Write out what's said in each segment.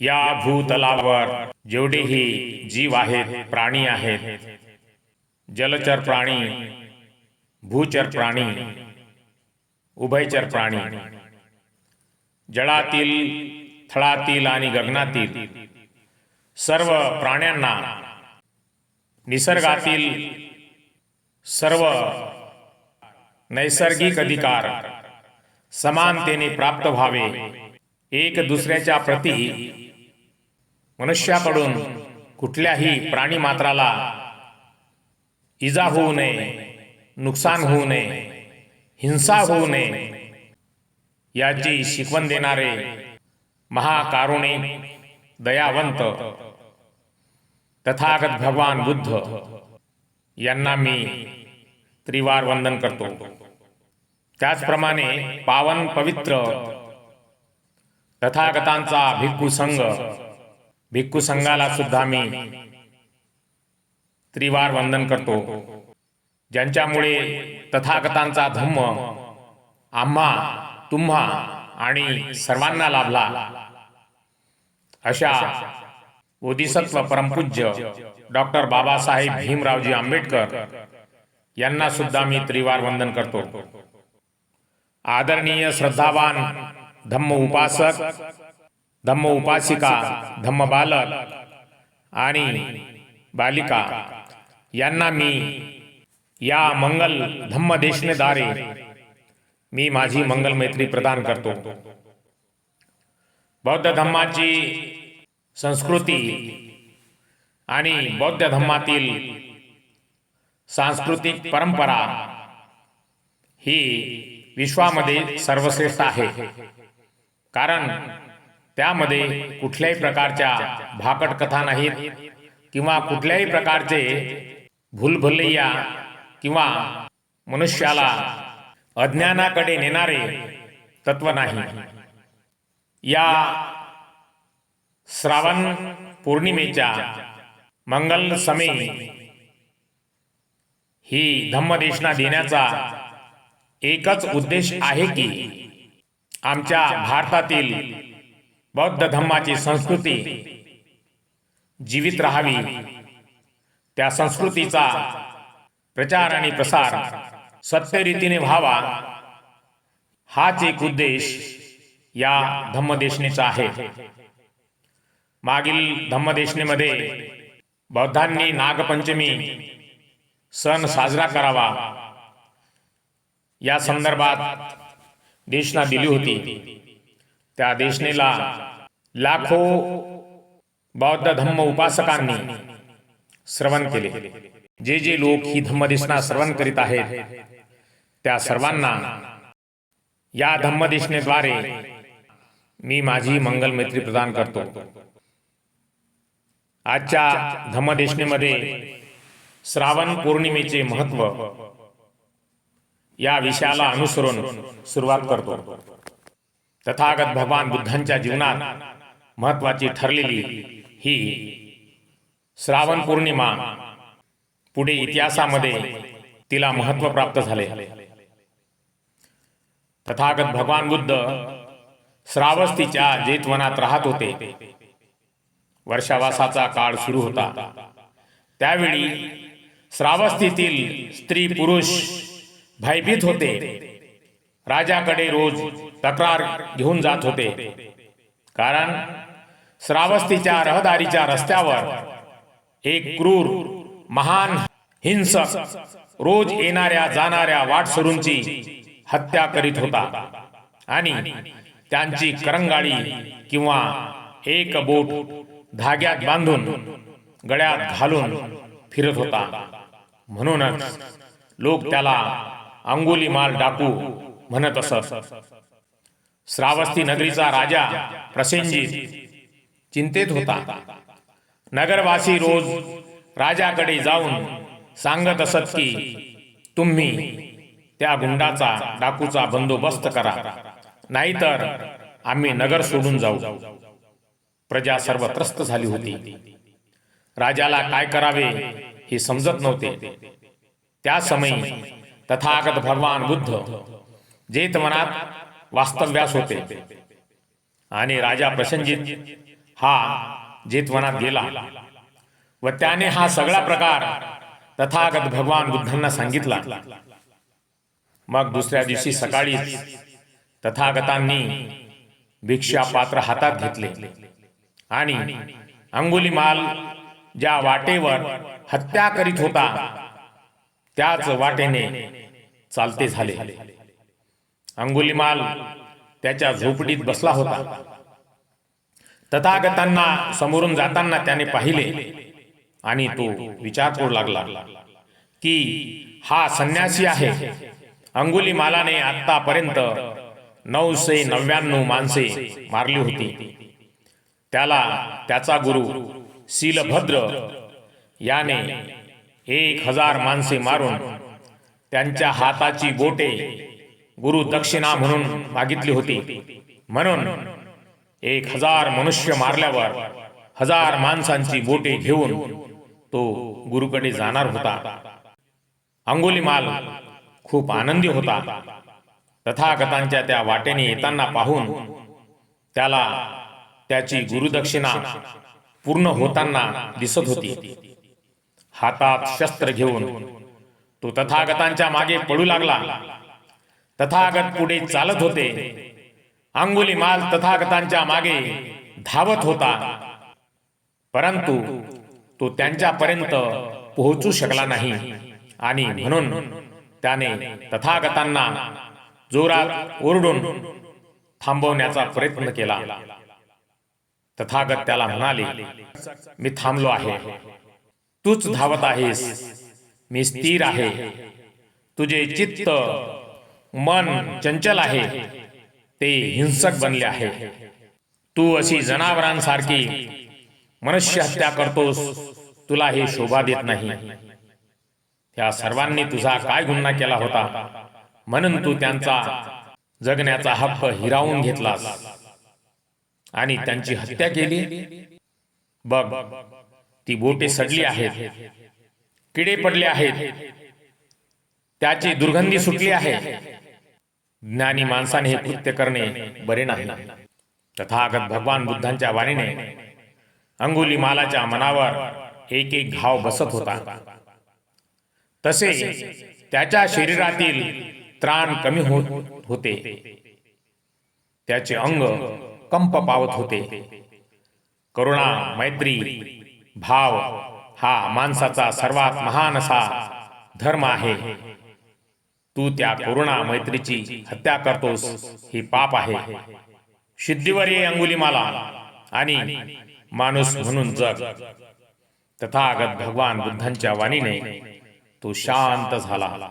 या भूतलावर जेवढेही जीव आहेत प्राणी आहेत जलचर प्राणी भूचर प्राणी उभयचर प्राणी जळातील थळातील आणि गगनातील सर्व प्राण्यांना निसर्गातील सर्व नैसर्गिक अधिकार समानतेने प्राप्त व्हावे. एक दुसऱ्याच्या प्रती मनुष्याकडून कुठल्याही प्राणी मात्राला इजा होऊ नये नुकसान होऊ नये हिंसा होऊ नये याची शिकवण देणारे महाकारुणिक दयावंत तथागत भगवान बुद्ध यांना मी त्रिवार वंदन करतो. त्याचप्रमाणे पावन पवित्र तथागतांचा भिक्खू संघ भिक्खू संघाला सुद्धा मी त्रिवार वंदन करतो. ज्यांच्यामुळे तथागतांचा धम्म आम्हा तुम्हा आणि सर्वांना लाभला. अशा बोधिसत्व परमपूज्य डॉक्टर बाबासाहेब भीमरावजी आंबेडकर यांना सुद्धा मी त्रिवार वंदन करतो. आदरणीय श्रद्धावान धम्म उपासक धम्म उपासिका धम्म बालक आणि बालिका यांना मी या मंगल धम्म देशनेद्वारे मी माझी मंगल मैत्री प्रदान करतो. बौद्ध धम्माची संस्कृती आणि बौद्ध धम्मातील सांस्कृतिक परंपरा ही विश्वामध्ये सर्वश्रेष्ठ आहे. कारण त्यामध्ये कुठल्याही प्रकारच्या भाकट कथा नाहीत किंवा कुठल्याही प्रकारचे भूलभुलैया किंवा मनुष्याला अज्ञानाकडे नेणारे तत्व नाही. या श्रावण पौर्णिमेच्या मंगल समय ही धम्मदेशना देण्याचा एकच उद्देश आहे की आमच्या भारतातील बौद्ध धम्माची संस्कृती जीवित राहावी. त्या संस्कृतीचा प्रचार आणि प्रसार सत्यरीतीने व्हावा. हाच एक उद्देश या धम्मदेशनेचा आहे. मागील धम्मदेशनेमध्ये बौद्धांनी नागपंचमी सण साजरा करावा. या संदर्भात देशना दिली होती. त्या देशनेला लाखो बौद्ध धम्म उपासकांनी श्रवण केले. जे जे लोक ही धम्मदेशना श्रवण करीत आहेत त्या सर्वांना या धम्मदेशनेद्वारे मी माझी मंगल मैत्री प्रदान करतो. आजच्या धम्मदेशनेमध्ये श्रावण पौर्णिमेचे महत्त्व या विषयाला अनुसरून सुरुवात करतो. तथागत भगवान बुद्धांच्या जीवनात महत्वाची ठरलेली ही श्रावण पौर्णिमा पुढे इतिहासामध्ये तिला महत्त्व प्राप्त झाले. तथागत भगवान बुद्ध श्रावस्तीच्या जेतवनात राहत होते. वर्षावासाचा काळ सुरू होता. त्यावेळी श्रावस्तीतील स्त्री पुरुष भयभीत होते. राजाकडे रोज तक्रार घेऊन जात होते. कारण श्रावस्तीच्या रहदारीच्या रस्त्यावर एक क्रूर महान हिंसक रोज येणाऱ्या जाणाऱ्या वाटसरूंची हत्या करीत होता. आणि त्यांची करंगाळी किंवा एक बोट धाग्यात बांधून गळ्यात घालून फिरत होता. म्हणूनच लोक त्याला अंगुली माल डाकू म्हणत असत. श्रावस्ती नगरीचा राजा प्रसेनजित चिंतेत होता. नगरवासी रोज राजाकडे जाऊन सांगत असत की तुम्ही त्या गुंडाचा डाकूचा बंदोबस्त करा. नाहीतर आम्ही नगर सोडून जाऊ. प्रजा सर्व त्रस्त झाली होती. राजाला काय करावे हे समजत नव्हते. त्या समयी तथागत भगवान बुद्ध जेत मनात वास्तव्यास होते. आणि राजा प्रसंजित हा जेतवनात गेला. व त्याने हा सगळा प्रकार तथागत भगवान बुद्धांना सांगितला. मग दुसऱ्या दिवशी सकाळी तथागतांनी भिक्षा पात्र हातात घेतले. आणि अंगुलीमाल ज्या वाटेवर हत्या करीत होता त्याच वाटेने चालते झाले. अंगुलीमाल त्याच्या झोपडीत बसला होता. तथागतांना समोरून जाताना त्याने पाहिले आणि तो विचार करू लागला की हा संन्यासी आहे. अंगुलीमालाने आतापर्यंत नऊशे नव्याण्णव माणसे मारली होती. त्याला त्याचा गुरु शीलभद्र याने एक हजार माणसे मारून त्यांच्या हाताची बोटे गुरु दक्षिणा म्हणून मागितली होती. म्हणून एक हजार मनुष्य मारल्यावर हजार माणसांची बोटे घेऊन तो गुरुकडे जाणार होता. अंगुलीमाल खूप आनंदी होता. तथागतांच्या त्या वाटेने येताना पाहून त्याला त्याची गुरुदक्षिणा पूर्ण होताना दिसत होती. हातात शस्त्र घेऊन तो तथागतांच्या मागे पडू लागला. तथागत पुढे चालत होते. अंगुलीमाल तथागतांच्या मागे धावत होता. परंतु तो त्यांच्यापर्यंत पोहोचू शकला नाही. आणि म्हणून त्याने तथागतांना जोरात ओरडून थांबवण्याचा प्रयत्न केला. तथागत त्याला म्हणाले मी थांबलो आहे. तूच धावत आहेस. मी स्थिर आहे. तुझे चित्त मन चंचल आहे. ते हिंसक बनले आहे. तू अशी जनावरांसारखी मनुष्य हत्या करतोस तुला हे शोभा देत नाही. त्या सर्वांनी तुझा काय गुन्हा केला होता? म्हणून तू त्यांचा जगण्याचा हक्क हिरावून घेतलास. आणि त्यांची हत्या केली? बघ ती बोटे सडली आहेत. किडे पडले आहेत. त्याची दुर्गंधी सुटली आहे. ज्ञानी माणसाने हे कृत्य करणे बरे नाही. तथागत भगवान बुद्धांच्या वाणीने अंगुली मालाच्या मनावर एक एक घाव बसत होता. तसे त्याच्या शरीरातील त्राण कमी होत होते. त्याचे अंग कंप पावत होते. करुणा मैत्री भाव हा माणसाचा सर्वात महान असा धर्म आहे. तू त्या करुणा मैत्रीची हत्या करतोस ही पाप आहे. सिद्धीवर ये अंगुलीमाला आणि माणूस म्हणून जग. तथागत भगवान बुद्धांच्या वाणीने तो शांत झाला.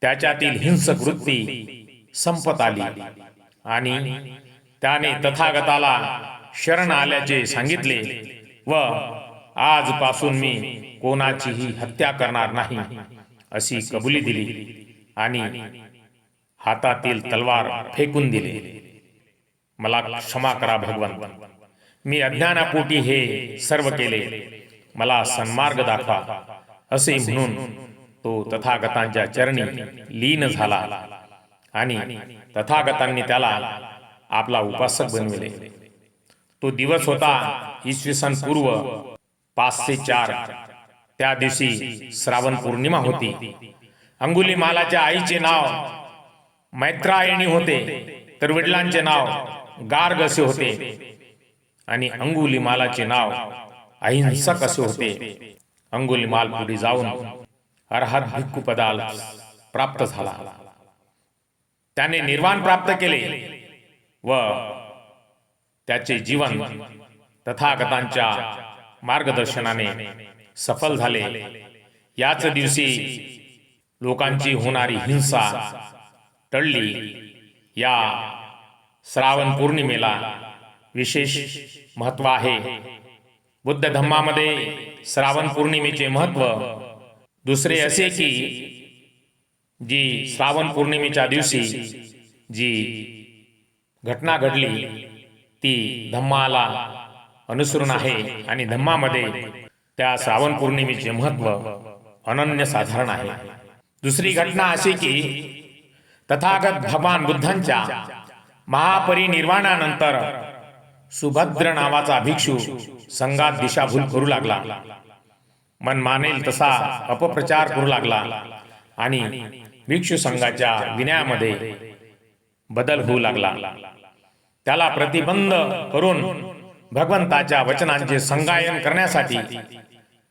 त्याच्यातील हिंसक वृत्ती संपत आली. आणि त्याने तथागताला शरण आल्याचे सांगितले व आजपासून मी कोणाचीही हत्या करणार नाही अशी कबुली दिली. आणि हातातील तलवार फेकून दिली. मला क्षमा करा भगवान मी अज्ञानापोटी हे सर्व केले. मला सन्मार्ग दाखवा असे म्हणून तो तथागतांच्या चरणी लीन झाला आणि तथागतांनी त्याला आपला उपासक बनविले. तो दिवस होता इसवी सन पूर्व पाचशे चार. त्या दिवशी श्रावण पौर्णिमा होती. अंगुली मालाच्या आईचे नाव मैत्रायणी होते तर वडिलांचे नाव गार्ग असे होते. आणि अंगुली मालाचे नाव अहिंसक असे होते. अंगुली माल पुढे जाऊन अर्हत भिक्खू पदाला प्राप्त झाला. त्याने निर्वाण प्राप्त केले व त्याचे जीवन तथागतांच्या मार्गदर्शनाने सफल झाले. याच दिवशी लोकांची होणारी हिंसा टळली. या श्रावण पौर्णिमेला विशेष महत्त्व आहे. बुद्ध धम्मामध्ये श्रावण पौर्णिमेचे महत्त्व दुसरे असे की जी श्रावण पौर्णिमेच्या दिवशी जी घटना घडली ती धम्माला अनुसरून आहे आणि धम्मामध्ये त्या श्रावण पौर्णिमेचे महत्त्व अनन्य साधारण आहे. दुसरी घटना अशी की तथागत भगवान बुद्धांच्या महापरिनिर्वाणानंतर सुभद्र नावाचा भिक्षू संघात दिशाभूल करू लागला. मन मानेल तसा अपप्रचार करू लागला आणि भिक्षू संघाच्या विनयामध्ये बदल होऊ लागला. त्याला प्रतिबंध करून भगवंताच्या वचनांचे संगायन करण्यासाठी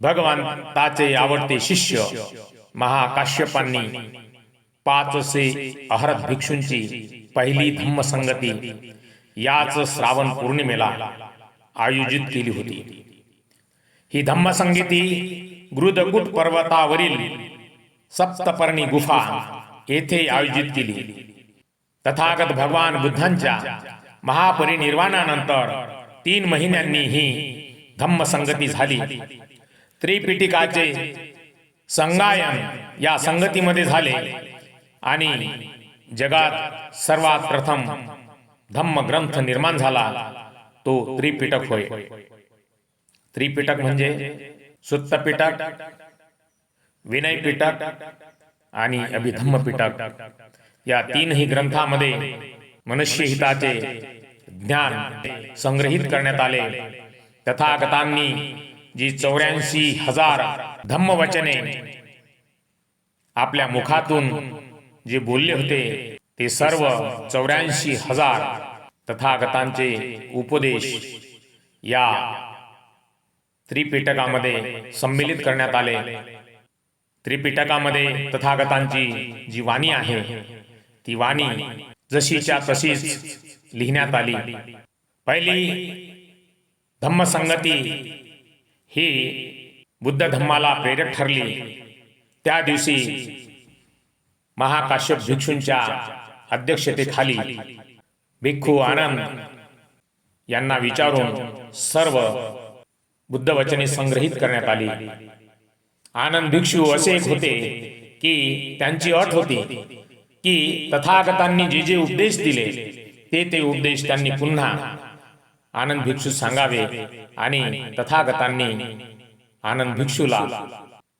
भगवंताचे आवडते शिष्य महाकाश्यपांनी पाचसे अहरत भिक्षूंची पहिली धम्मसंगती याच श्रावण पौर्णिमेला आयोजित केली होती. ही धम्मसंगीती गृदकुट पर्वतावरील सप्तपर्णी गुफा येथे आयोजित केली. तथागत भगवान बुद्धांच्या महापरिनिर्वाणानंतर तीन महिन्यांनी ही धम्मसंगती झाली. त्रिपिटिकाचे संगायन या संगतीमध्ये झाले. आणि जगात सर्वात प्रथम धम्म ग्रंथ निर्माण झाला. तो त्रिपिटक होय. त्रिपिटक म्हणजे सुत्तपिटक विनय पिटक आणि अभिधम्म पिटक या तीनही ग्रंथामध्ये मनुष्यहिताचे ज्ञान संग्रहित करण्यात आले. तथागतांनी जी चौऱ्याऐंशी हजार धम्मवचने आपल्या मुखातून जे बोलले होते ते सर्व चौऱ्याऐंशी हजार तथागतांचे उपदेश या त्रिपिटकामध्ये संमिलित करण्यात आले. त्रिपिटकामध्ये तथागतांची जी वाणी आहे ती वाणी जशीच्या तशीच लिहिण्यात आली. पहिली धम्मसंगती ही बुद्ध धम्माला प्रेरक ठरली. त्या दिवशी महाकाश्यप भिक्षूंच्या अध्यक्षतेखाली भिक्खू आनंद यांना विचारून सर्व बुद्ध वचने संग्रहित करण्यात आली. आनंद भिक्षू असे एक होते की त्यांची अट होती की तथागतांनी जे जे उपदेश दिले ते ते उपदेश त्यांनी पुन्हा आनंद भिक्षू सांगावे आणि तथागतांनी आनंद भिक्षूला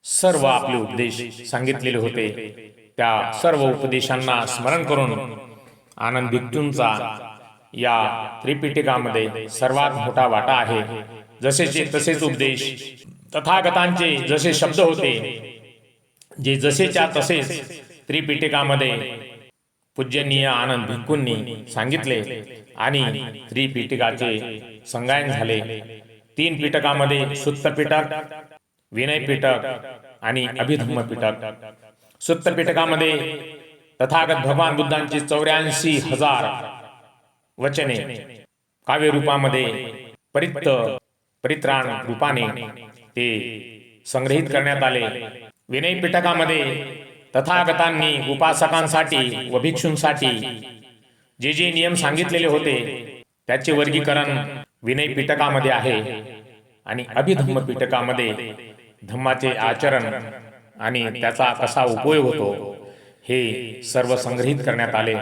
सर्व आपले उपदेश सांगितलेले होते. त्या सर्व उपदेशांना स्मरण करून आनंद भिक्षूंचा या त्रिपिटिकामध्ये सर्वात मोठा वाटा आहे. जसेचे तसेच उपदेश. तथागतांचे जसे शब्द होते. जे जसेच्या तसेच त्रिपिटिकामध्ये पूज्यनीय आनंद भिक्खूंनी सांगितले. आणि त्रिपिटिकाचे संगायन झाले. तीन पिटकामध्ये सुत्त पिटक विनय पिटक आणि अभिधम्म पिटक. सुत्त पिटकामध्ये तथागत भगवान बुद्धांची चौऱ्याऐंशी हजार वचने. काव्य रूपामध्ये परित्त परित्राण रूपाने ते संग्रहित करण्यात आले. विनय पिटकामध्ये तथागतांनी उपासकांसाठी व भिक्षूंसाठी जे जे नियम सांगितलेले होते त्याचे वर्गीकरण विनय पिटकामध्ये आहे. आणि अभिधम्म पिटकामध्ये धम्माचे आचरण आणि त्याचा कसा उपयोग होतो हे सर्व संग्रहित करण्यात आले.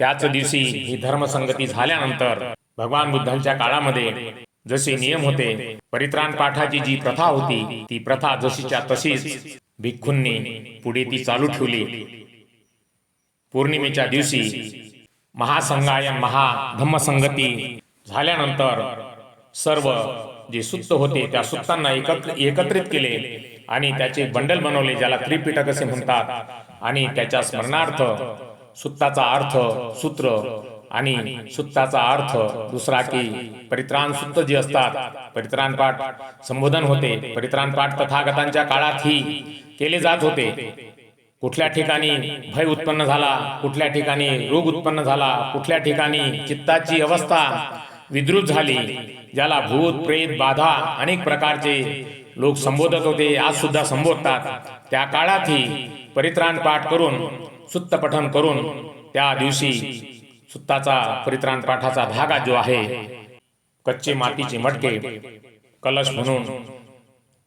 त्याच दिवशी ही धर्मसंगती झाल्यानंतर भगवान बुद्धांच्या काळामध्ये जसे नियम होते परित्राण पाठाची जी प्रथा होती ती प्रथा जशीच्या तशीच भिक्खूंनी पुढे ती चालू ठेवली. पौर्णिमेच्या दिवशी महासंगायन महाधम्मसंगती झाल्यानंतर सर्व जे सुत्त होते त्या सुत्तांना एकत्र एकत्रित केले आणि त्याचे बंडल बनवले ज्याला त्रिपिटक असे म्हणतात. आणि त्याच्या स्मरणार्थ सुत्ताचा अर्थ सूत्र आणि सुत्ताचा अर्थ दुसरा की परित्राण सुत्त जे असतात परित्राण पाठ संबोधन होते. परित्राण पाठ तथागतांच्या काळातही केले जात होते. कुठल्या ठिकाणी भय उत्पन्न झाला कुठल्या ठिकाणी रोग उत्पन्न झाला कुठल्या ठिकाणी चित्ताची अवस्था विद्रुत झाली ज्याला भूत प्रेत बाधा अनेक प्रकारचे लोक संबोधत होते आज सुद्धा संबोधतात. त्या काळातही परित्राण पाठ करून सुत्त पठन करून त्या दिवशी सुत्ताचा परित्राण पाठाचा धागा जो आहे कच्चे मातीचे मटके कलश म्हणून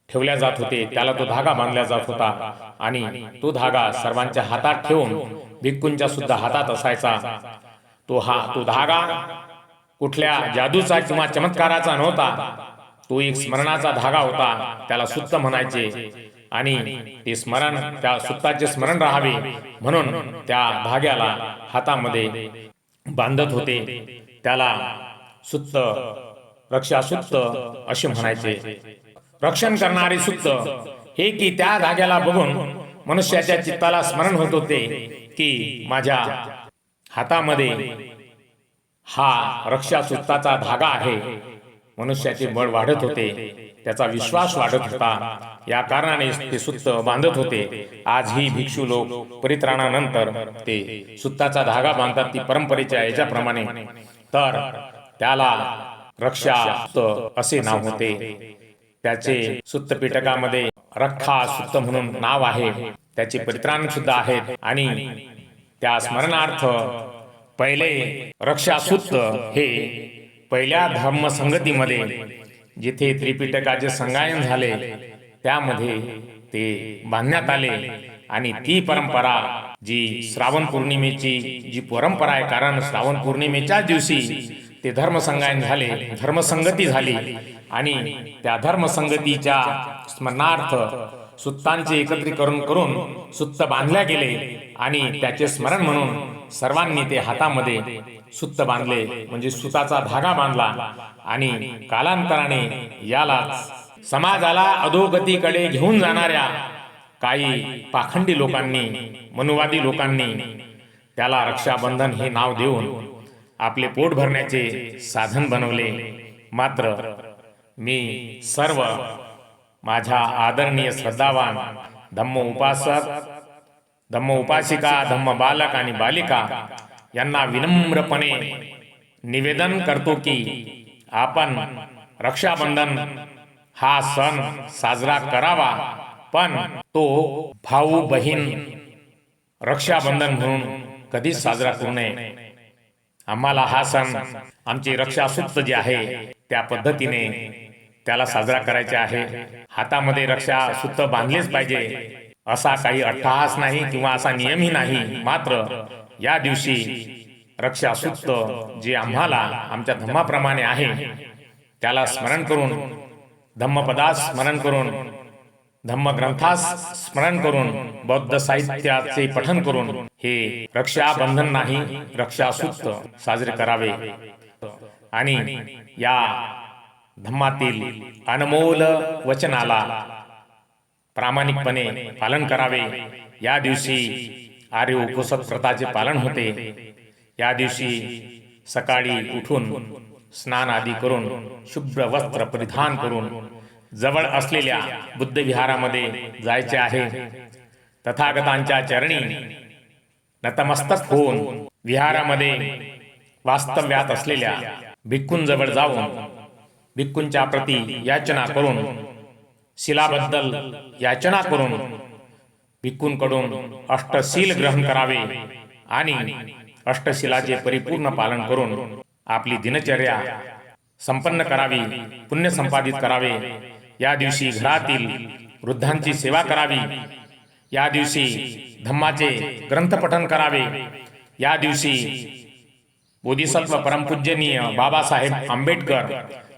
ठेवल्या जात होते. त्याला तो धागा बांधला जात होता. आणि तो धागा सर्वांच्या हातात ठेवून भिक्कूंच्या सुद्धा हातात असायचा. तो हा तो धागा कुठल्या जादूचा किंवा चमत्काराचा नव्हता. तो एक स्मरणाचा धागा होता. त्याला सुत्त म्हणायचे. आणि ते स्मरण त्या सुत्ताचे स्मरण राहावे. म्हणून त्या धाग्याला हातामध्ये बांधत होते. त्याला सुत्त रक्षा सुत्त असे म्हणायचे. रक्षण करणारे सुत्त हे की त्या धाग्याला बघून मनुष्याच्या चित्ताला स्मरण होत होते की माझ्या हातामध्ये हा रक्षा सुत्ताचा धागा आहे. मनुष्याचे बळ वाढत होते. त्याचा विश्वास वाढत होता. या कारणाने ते सुत्त बांधत होते. आजही भिक्षू लोक परित्राणानंतर ते सुत्ताचा धागा बांधतात ती परंपरेच्या याच्याप्रमाणे. तर त्याला रक्षा असे नाव होते. त्याचे सुत्तपीठकामध्ये पिटकामध्ये सुत्त म्हणून नाव आहे. त्याचे परित्राण सुद्धा आहेत. आणि त्या स्मरणार्थ पहिले रक्षा सुत्त हे पहिल्या धर्मसंगतीमध्ये जिथे त्रिपिटकाचे संगायन झाले त्यामध्ये ते बांधण्यात आले. आणि ती परंपरा जी श्रावण पौर्णिमेची जी परंपरा आहे कारण श्रावण पौर्णिमेच्या दिवशी ते धर्मसंगायन झाले धर्मसंगती झाली आणि त्या धर्मसंगतीच्या स्मरणार्थ सुत्तांचे एकत्रीकरण करून सुत्त बांधल्या गेले आणि त्याचे स्मरण म्हणून सर्वांनी ते हातामध्ये सुत्त बांधले म्हणजे सुताचा धागा बांधला आणि कालांतराने याला समाजाला अधोगतीकडे घेऊन जाणाऱ्या काही पाखंडी लोकांनी मनुवादी लोकांनी त्याला रक्षाबंधन हे नाव देऊन आपले पोट भरण्याचे साधन बनवले. मात्र मी सर्व माझ्या आदरणीय श्रद्धावान धम्म उपासक धम्म उपासिका धम्म बालक आणि बालिका यांना विनम्रपणे निवेदन करतो की आपण रक्षाबंधन हा सण साजरा करावा. पण तो भाऊ बहीण रक्षाबंधन म्हणून कधीच साजरा करू नये. आम्हाला हा सण आमची रक्षासूत्र जे आहे त्या पद्धतीने त्याला साजरा करायचे आहे. हातामध्ये रक्षा सूत्र बांधलेच पाहिजे. असा काही अट्टहास नाही किंवा असा नियमही नाही. मात्र या दिवशी रक्षासूक्त जे आम्हाला आमच्या धम्माप्रमाणे आहे त्याला स्मरण करून धम्मपदास स्मरण करून धम्मग्रंथास स्मरण करून बौद्ध साहित्याचे पठन करून हे रक्षाबंधन नाही रक्षासूक्त साजरे करावे. आणि या धम्मातील अनमोल वचनाला प्रामाणिकपणे पालन करावे. या दिवशी आर्य उपसत व्रताचे पालन होते. या दिवशी सकाळी उठून स्नान आदी करून शुभ्र वस्त्र परिधान करून जवळ असलेल्या बुद्ध विहारामध्ये जायचे आहे. तथागतांच्या चरणी नतमस्तक होऊन विहारामध्ये वास्तव्यात असलेल्या भिक्खूंजवळ जाऊन भिक्खूंच्या प्रती याचना करून शिलाबद्दल याचना करून भिक्खूंकडून अष्टशील ग्रहण करावे आणि अष्टशिलाचे परिपूर्ण पालन करून आपली दिनचर्या संपन्न करावी पुण्य संपादित करावे. या दिवशी घरातील वृद्धांची सेवा करावी. या दिवशी धम्माचे ग्रंथपठन करावे. या दिवशी बोधिसत्व परमपूजनीय बाबासाहेब आंबेडकर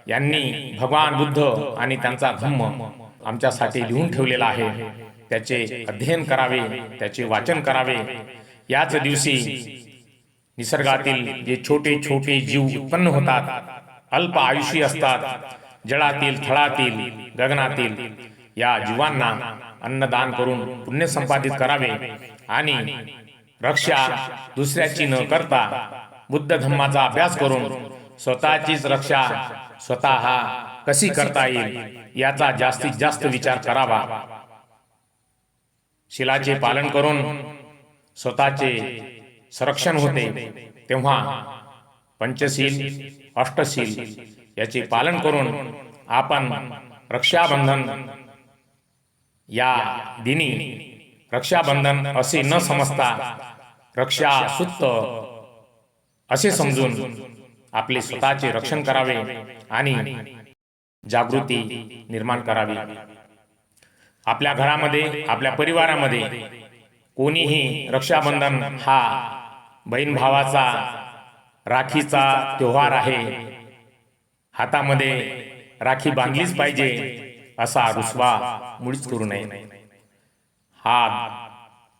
यांनी भगवान बुद्ध आणि त्यांचा धम्म आमच्यासाठी लिहून ठेवलेला आहे. त्याचे अध्ययन करावे त्याचे वाचन करावे. याच दिवशी निसर्गातील जे छोटे छोटे जीव उत्पन्न होतात अल्प आयुषी असतात जळातील थळातील गगनातील या जीवांना अन्नदान करून पुण्य संपादित करावे आणि रक्षा दुसऱ्याची न करता बुद्ध धम्माचा अभ्यास करून स्वतःचीच रक्षा स्वतः कशी करता येईल याचा जास्तीत जास्त विचार करावा. शिलाचे पालन करून स्वतःचे संरक्षण होते. तेव्हा पंचशील अष्टशील याचे पालन करून आपण रक्षाबंधन या दिनी रक्षाबंधन असे न समजता रक्षा सुत्त असे समजून आपले स्वतःचे रक्षण करावे आणि जागृती निर्माण करावी. आपल्या घरामध्ये आपल्या परिवारामध्ये कोणीही रक्षाबंधन हा बहीण भावाचा राखीचा त्योहार आहे. हातामध्ये राखी बांधलीच पाहिजे असा रुसवा मुळीच करू नये. हा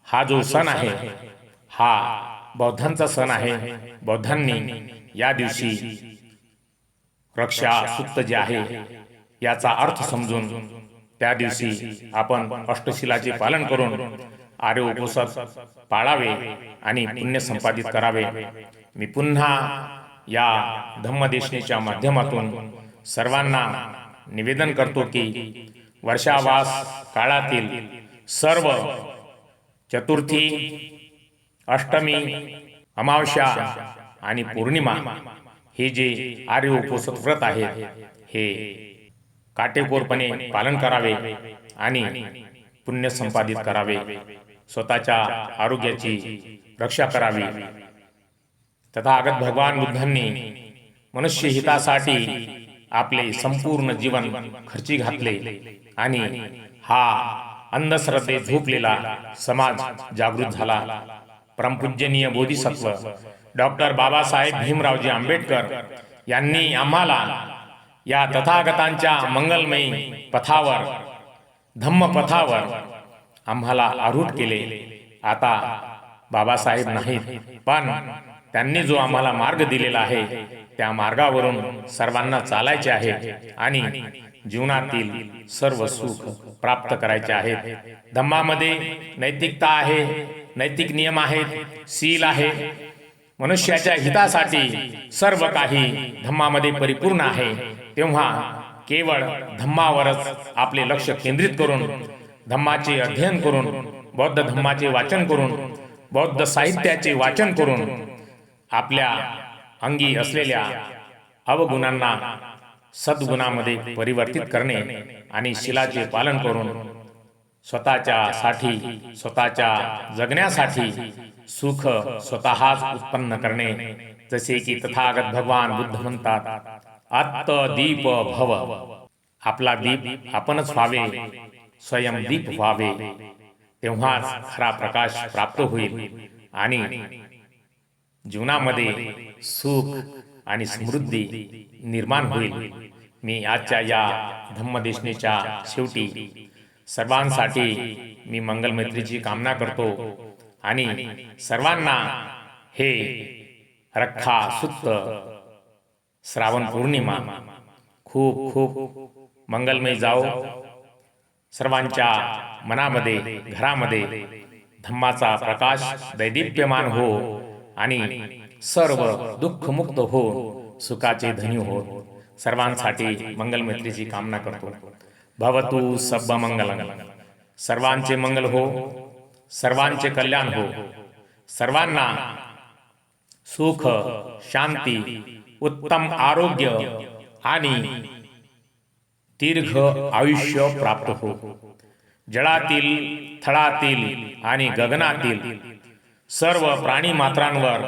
हा जो सण आहे हा बौद्धांचा सण आहे बौद्धांनी या दिवशी रक्षा सुत्त जे आहे याचा अर्थ समजून त्या दिवशी आपण अष्टशिलाचे पालन करून आर्य उपवास पाळावे आणि पुण्य संपादित करावे. मी पुन्हा या धम्मदेशनेच्या माध्यमातून सर्वांना निवेदन करतो की वर्षावास काळातील सर्व चतुर्थी अष्टमी अमावस्या आणि पौर्णिमा हे जे आर्य उपवास व्रत आहे हे काटेकोरपणे पालन करावे आणि पुण्य संपादित करावे. स्वतःच्या आरोग्याची रक्षा करावी. तथागत भगवान बुद्धांनी मनुष्य हितासाठी आपले संपूर्ण जीवन खर्ची घातले आणि हा अंधश्रद्धे झोपलेला समाज जागृत झाला. परमपूजनीय बोधिसत्व डॉक्टर बाबासाहेब भीमरावजी आंबेडकर यांनी आम्हाला या तथागतांच्या मंगलमयी पथावर धम्मपथावर आम्हाला आरूढ केले. आता बाबासाहेब नाहीत पण त्यांनी जो आम्हाला मार्ग दिलेला आहे त्या मार्गावरून सर्वांना चालायचे आहे आणि जीवनातील सर्व सुख प्राप्त करायचे आहेत धम्मामध्ये नैतिकता आहे नैतिक नियम आहेत सील आहे. मनुष्याच्या हितासाठी सर्व काही धम्मामध्ये परिपूर्ण आहे. तेव्हा केवळ धम्मावरच आपले लक्ष केंद्रित करून धम्माचे अध्ययन करून बौद्ध धम्माचे वाचन करून बौद्ध साहित्याचे वाचन करून आपल्या अंगी असलेल्या अवगुणांना सद्गुणामध्ये परिवर्तित करणे आणि शिलाचे पालन करून स्वतःच्या साठी स्वतःच्या जगण्यासाठी सुख स्वतःच उत्पन्न करणे. जसे की तथागत भगवान बुद्ध म्हणतात आत्त दीप भव. आपला दीप आपणच व्हावे स्वयं दीप व्हावे. तेव्हाच खरा प्रकाश प्राप्त होईल आणि जीवनामध्ये सुख आणि समृद्धी निर्माण होईल. मी आजच्या या धम्मदेशनेच्या शेवटी सर्वांसाठी मी मंगलमैत्रीची कामना करतो आणि सर्वांना हे रखा सुत्त श्रावण पौर्णिमा खूप खूप मंगलमय जाओ. सर्वांच्या मनामध्ये घरामध्ये धम्माचा प्रकाश दैदिप्यमान हो. आणि सर्व दुःखमुक्त हो सुखाचे धनी हो सर्वांसाठी मंगलमैत्रीची कामना करतो. भवतु सब्ब मंगल सर्वांचे मंगल हो सर्वांचे कल्याण हो. सर्वांना सुख शांती उत्तम आरोग्य आणि दीर्घ आयुष्य प्राप्त हो. जळातील थळातील आणि गगनातील सर्व प्राणी मात्रांवर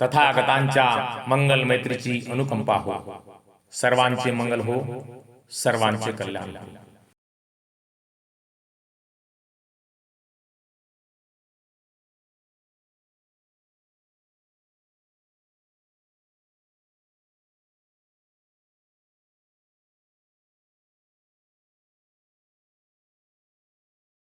तथागतांच्या मंगल मैत्रीची अनुकंपा हो. सर्वांचे मंगल हो सर्वांचे कल्याण हो.